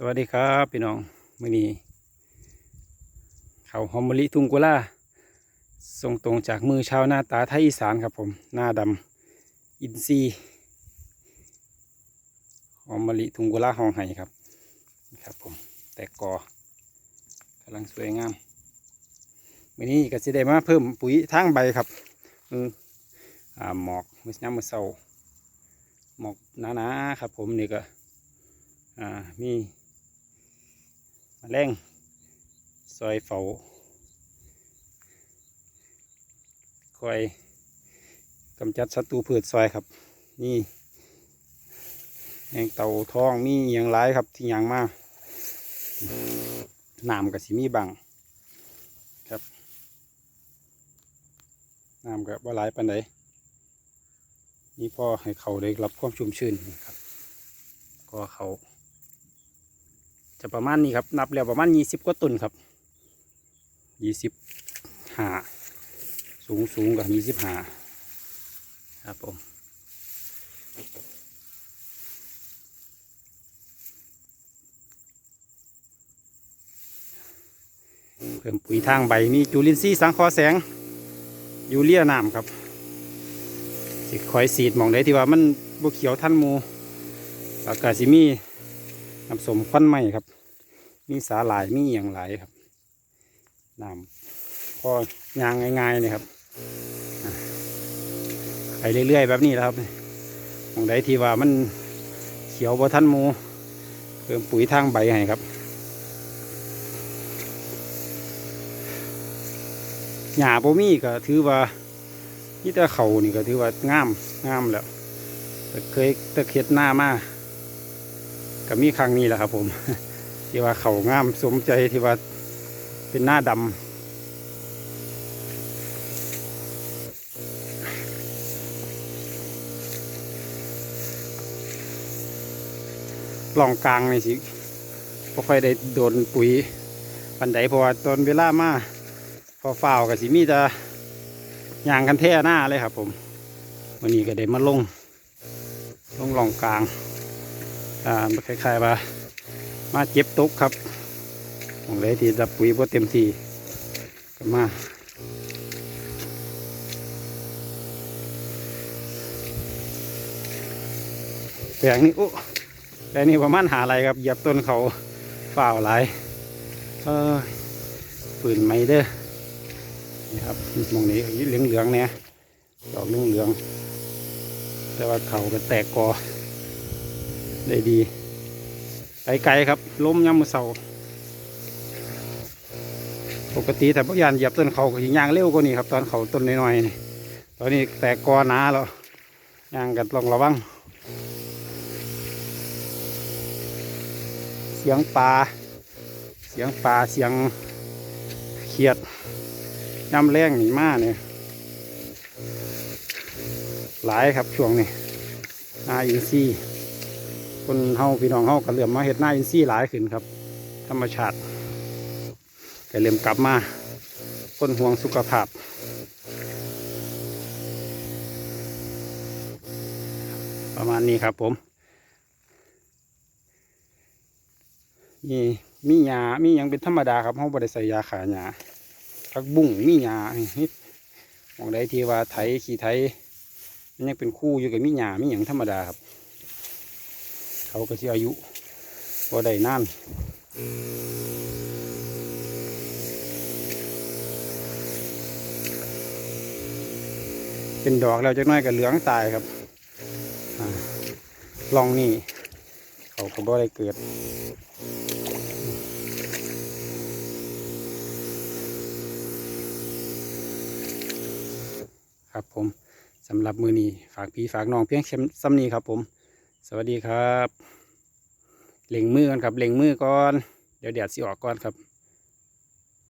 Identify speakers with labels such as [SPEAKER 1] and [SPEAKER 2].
[SPEAKER 1] สวัสดีครับพี่น้องมื่อนี้เขาหอมมะลิทุ่งกุลาส่งตรงจากมือชาวหน้าตาไทยอีสานครับผมหน้าดำอินซีหอมมะลิทุ่งกุลาห้องไห้ครับนะครับผมแตกกอกำลังสวยงามมื่อนี้ก็สิได้มาเพิ่มปุ๋ยทางใบครับมืออ่าหมอกมือน้ำมือเศร้าหมอกหนาๆครับผมนี่ก็อ่ามี แมลงซอยเฝ้าคอยกำจัดศัตรูพืชซอยครับ นี่แมงเต่าทองมีอย่างไรครับที่ยางมาน้ำกับสีมีบังครับน้ำกับว่าหลายปันใดนี่พ่อให้เขาได้รับความชุ่มชื้นครับ ก็เขา จะประมาณนี้ครับ นับแล้วประมาณยี่สิบกว่าต้นครับยี่สิบห้าสูงสูงกับยี่สิบห้าครับผมเพิ่มปุ๋ยทางใบมีจุลินทรีย์สังเคราะห์แสง ยูเรียน้ำครับสิคอยสีดหมองได้ที่ว่ามันบุเขียวท่านมูแล้วก็สิมี น้ำสมควันไหมครับ มีสาหร่ายมีอย่างหลายครับน้ำพอยางง่ายๆนี่ครับไปเรื่อยๆแบบนี้แล้วครับหมองใดที่ว่ามันเขียวบ่ท่านมูเพิ่มปุ๋ยทางใบให้ครับหญ้าบ่มีก็ถือว่านี่แต่เขานี่ก็ถือว่างามงามแล้วแต่เคยตะเข็ดหน้ามา ก็มีครั้งนี้แหละครับ ผม ที่ว่าเขางามสมใจที่ว่าเป็นหน้าดำลองกลางนี่สิก็ค่อยได้โดนปุ๋ยปันไดเพราะว่าตอนเวลามาพอฝ้าวกับสิมีแต่ยางกันแท่หน้าเลยครับ ผมวันนี้ก็ได้มาลงลงหลองกลาง อ่าคล้ายๆว่า มาเจ็บตุกครับของเลยที่รับปุ๋ยพอเต็มที่ก็มาแปลงนี้โอ้แปลงนี้ประมาณหาอะไรครับเหยียบต้นเขาเปล่าหลายเออฝืนไม่เด้อนี่ครับมองนี้เหลืองเหลืองๆเนี่ยดอกเหลืองเหลืองๆแต่ว่าเขาก็แตกกอ ได้ดี ไปไกลครับล้มย่ำมือเสาปกติแต่พวกยานเหยียบต้นเขาก็สิย่างเร็วกว่านี้ครับ ตอนเขาต้นน้อยๆตอนนี้แตกกอหนาแล้วย่างกันลองระวังเสียงปลาเสียงปลาเสียงเขียดย่ำแรงหนีมาเนี่ยหลายครับช่วงนี้นาอินซี คนเฮาพี่น้องเฮาก็เริ่มมาเห็ดหน้าอินทรีย์หลายขึ้นครับ ธรรมชาติก็เริ่มกลับมาคนห่วงสุขภาพ ประมาณนี้ครับผมนี่มีหญ้ามียังเป็นธรรมดาครับเฮาบ่ได้ใส่ยาขาหญ้าผักบุ้งมีหญ้านิดมองได้ที่ว่าไถขี่ไถมันยังเป็นคู่อยู่กับมีหญ้ามีหยังธรรมดาครับ เขาก็สิอายุบ่ได้นานเป็นดอกแล้วจักน้อยก็เหลืองตายครับอลองนี่เขาก็บ่ได้เกิดครับผมสำหรับมือนี้ฝากพี่ฝากน้องเพียงแค่ซ้ำนี้ครับผม สวัสดีครับ เล็งมือก่อนครับ เล็งมือก่อน เดี๋ยวแดดสิออกก่อนครับ